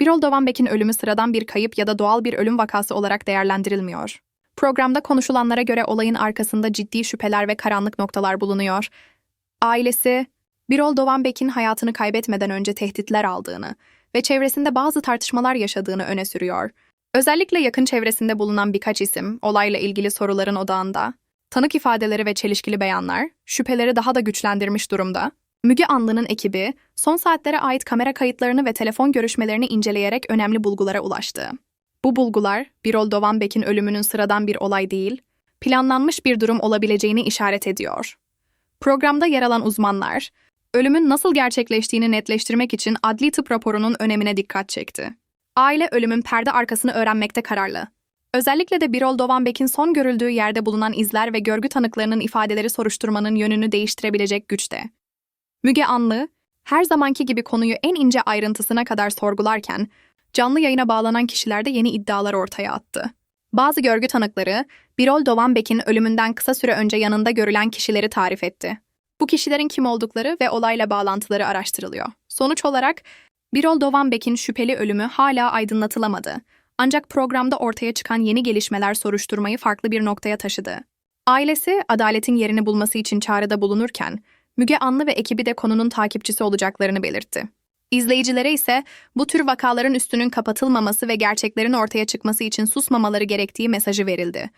Birol Dovanbek'in ölümü sıradan bir kayıp ya da doğal bir ölüm vakası olarak değerlendirilmiyor. Programda konuşulanlara göre olayın arkasında ciddi şüpheler ve karanlık noktalar bulunuyor. Ailesi, Birol Dovanbek'in hayatını kaybetmeden önce tehditler aldığını ve çevresinde bazı tartışmalar yaşadığını öne sürüyor. Özellikle yakın çevresinde bulunan birkaç isim olayla ilgili soruların odağında. Tanık ifadeleri ve çelişkili beyanlar şüpheleri daha da güçlendirmiş durumda. Müge Anlı'nın ekibi son saatlere ait kamera kayıtlarını ve telefon görüşmelerini inceleyerek önemli bulgulara ulaştı. Bu bulgular Birol Dovanbek'in ölümünün sıradan bir olay değil, planlanmış bir durum olabileceğini işaret ediyor. Programda yer alan uzmanlar, ölümün nasıl gerçekleştiğini netleştirmek için adli tıp raporunun önemine dikkat çekti. Aile ölümün perde arkasını öğrenmekte kararlı. Özellikle de Birol Dovanbek'in son görüldüğü yerde bulunan izler ve görgü tanıklarının ifadeleri soruşturmanın yönünü değiştirebilecek güçte. Müge Anlı, her zamanki gibi konuyu en ince ayrıntısına kadar sorgularken, canlı yayına bağlanan kişiler de yeni iddialar ortaya attı. Bazı görgü tanıkları, Birol Dovanbek'in ölümünden kısa süre önce yanında görülen kişileri tarif etti. Bu kişilerin kim oldukları ve olayla bağlantıları araştırılıyor. Sonuç olarak Birol Dovanbek'in şüpheli ölümü hala aydınlatılamadı. Ancak programda ortaya çıkan yeni gelişmeler soruşturmayı farklı bir noktaya taşıdı. Ailesi adaletin yerini bulması için çağrıda bulunurken, Müge Anlı ve ekibi de konunun takipçisi olacaklarını belirtti. İzleyicilere ise bu tür vakaların üstünün kapatılmaması ve gerçeklerin ortaya çıkması için susmamaları gerektiği mesajı verildi.